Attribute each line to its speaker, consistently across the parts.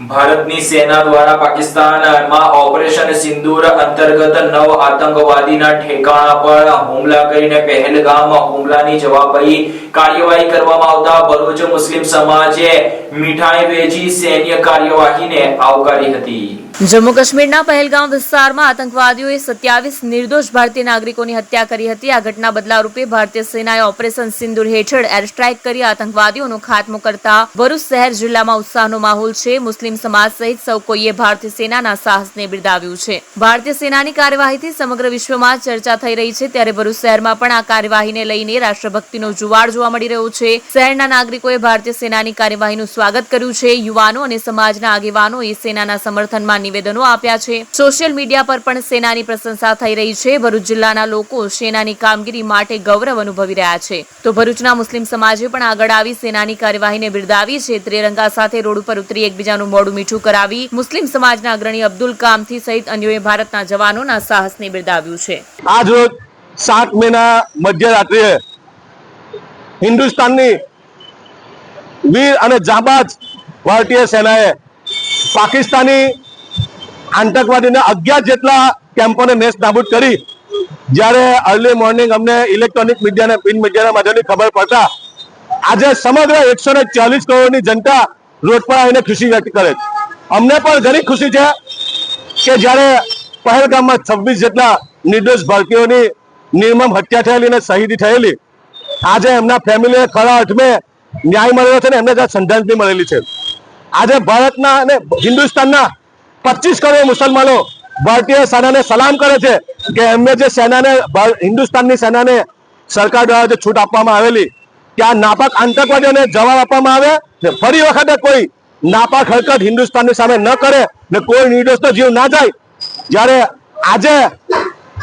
Speaker 1: ભારતની સેના દ્વારા પાકિસ્તાનમાં ઓપરેશન સિંદૂર અંતર્ગત નવ આતંકવાદીના ઠેકાણા પર હુમલા કરીને પહેલગામ હુમલાની જવાબદારી કાર્યવાહી કરવામાં આવતા ભરૂચ મુસ્લિમ સમાજે મીઠાઈ વેચી સૈન્ય કાર્યવાહીને આવકારી હતી.
Speaker 2: જમ્મુ કાશ્મીરના પહેલગામ વિસ્તારમાં આતંકવાદીઓએ સત્યાવીસ નિર્દોષ ભારતીય નાગરિકોની હત્યા કરી હતી. આ ઘટના બદલારૂપે ભારતીય સેનાએ ઓપરેશન સિંદુર હેઠળ એર સ્ટ્રાઇક કરી આતંકવાદીઓનો ખાત્મો કરતા ભરૂચ શહેર જિલ્લામાં ઉત્સાહનો માહોલ છે. મુસ્લિમ સમાજ સહિત સૌ કોઈએ ભારતીય સેનાના સાહસને બિરદાવ્યું છે. ભારતીય સેનાની કાર્યવાહીથી સમગ્ર વિશ્વમાં ચર્ચા થઈ રહી છે. ત્યારે ભરૂચ શહેરમાં પણ આ કાર્યવાહીને લઈને રાષ્ટ્રભક્તિનો જુવાળ જોવા મળી રહ્યો છે. શહેરના નાગરિકોએ ભારતીય સેનાની કાર્યવાહીનું સ્વાગત કર્યું છે. યુવાનો અને સમાજના આગેવાનોએ સેનાના સમર્થનમાં નિવેદનો આપ્યા છે. સોશિયલ મીડિયા પર પણ સેનાની પ્રશંસા થઈ રહી છે. ભરૂચ જિલ્લાના લોકો સેનાની કામગીરી માટે ગૌરવ અનુભવી રહ્યા છે. તો ભરૂચના મુસ્લિમ સમાજે પણ આગળ આવી સેનાની કાર્યવાહીને બિરદાવી છે. ત્રિરંગા સાથે રોડ ઉપર ઉતરી એકબીજાનું મોડું મીઠું કરાવી મુસ્લિમ સમાજના અગ્રણી અબ્દુલ કામથી સહિત અન્યોએ ભારતના જવાનોના સાહસને બિરદાવ્યું છે.
Speaker 3: આજ રોજ સાત મેના મધ્યરાત્રિએ હિન્દુસ્તાનની વીર અને જાબાજ ભારતીય સેનાએ પાકિસ્તાની આતંકવાદીના અગિયાર જેટલા કેમ્પોને નેસ નાબૂદ કરી. જ્યારે અર્લી મોર્નિંગ અમને ઇલેક્ટ્રોનિક મીડિયા અને પ્રિન્ટ મીડિયાના માધ્યમથી ખબર પડતા, આજે સમગ્ર એકસો ને ચાલીસ કરોડની જનતા રોડ પર આવીને ખુશી વ્યક્ત કરે છે. અમને પણ ઘણી ખુશી છે કે જ્યારે પહેલગામમાં છવ્વીસ જેટલા નિર્દોષ ભારતીયોની નિર્મમ હત્યા થયેલી અને શહીદી થયેલી, આજે એમના ફેમિલીને ખરા અર્થમે ન્યાય મળેલો છે ને એમને ત્યાં શ્રદ્ધાંજલિ મળેલી છે. આજે ભારતના અને હિન્દુસ્તાનના પચીસ કરોડ મુસલમાનો ભારતીય સેનાને સલામ કરે છે કે એમને જે સેનાને હિન્દુસ્તાનની સેનાને સરકાર દ્વારા જે છૂટ આપવામાં આવેલી આ નાપાક આતંકવાદીઓને જવાબ આપવામાં આવે ને ફરી વખતે કોઈ નાપાક હરકત હિન્દુસ્તાનની સામે ન કરે ને કોઈ નિર્દોષનો જીવ ના જાય, જ્યારે આજે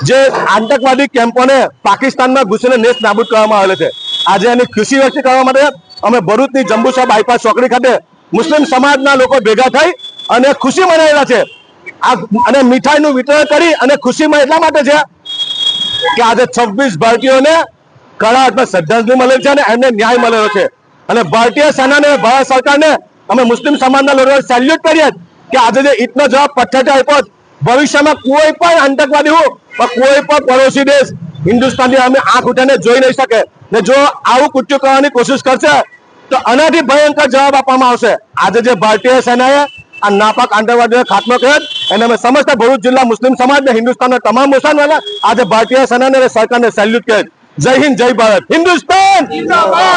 Speaker 3: જે આતંકવાદી કેમ્પોને પાકિસ્તાનમાં ઘૂસીને નેસ્ત નાબૂદ કરવામાં આવેલ છે. આજે એની ખુશી વ્યક્ત કરવા માટે અમે ભરૂચની જંબુસા બાયપાસ ચોકડી ખાતે મુસ્લિમ સમાજના લોકો ભેગા થઈ અને ખુશી મનાવેલા છે. અને મીઠાઈનું વિતરણ કરી અને ખુશીમાં એટલા માટે છે કે આજે છવ્વીસ ભારતીયોને કડા હાથમાં શ્રદ્ધાંજલિ મળેલ છે અને એમને ન્યાય મળેલો છે. અને ભારતીય સેનાને ભારત સરકારને અમે મુસ્લિમ સમાજના લોકો સેલ્યુટ કરીએ કે આજે જે ઈટનો જવાબ પઠ્ઠેથી આપ્યો ભવિષ્યમાં કોઈ પણ આતંકવાદી હો પણ કોઈ પણ પડોશી દેશ હિન્દુસ્તાનની અમે આંખ ઉઠાને જોઈ નહીં શકે. ને જો આવું કૃત્યુ કરવાની કોશિશ કરશે તો આનાથી ભયંકર જવાબ આપવામાં આવશે. આજે જે ભારતીય સેનાએ આ નાપાક આતંકવાદીનો ખાત્મો કર્યો એને અમે સમસ્ત ભરૂચ જિલ્લા મુસ્લિમ સમાજ ને હિન્દુસ્તાનના તમામ મુસલમાનો આજે ભારતીય સેનાને સરકારને સેલ્યુટ કરે જય હિન્દ, જય ભારત. હિન્દુસ્તાન!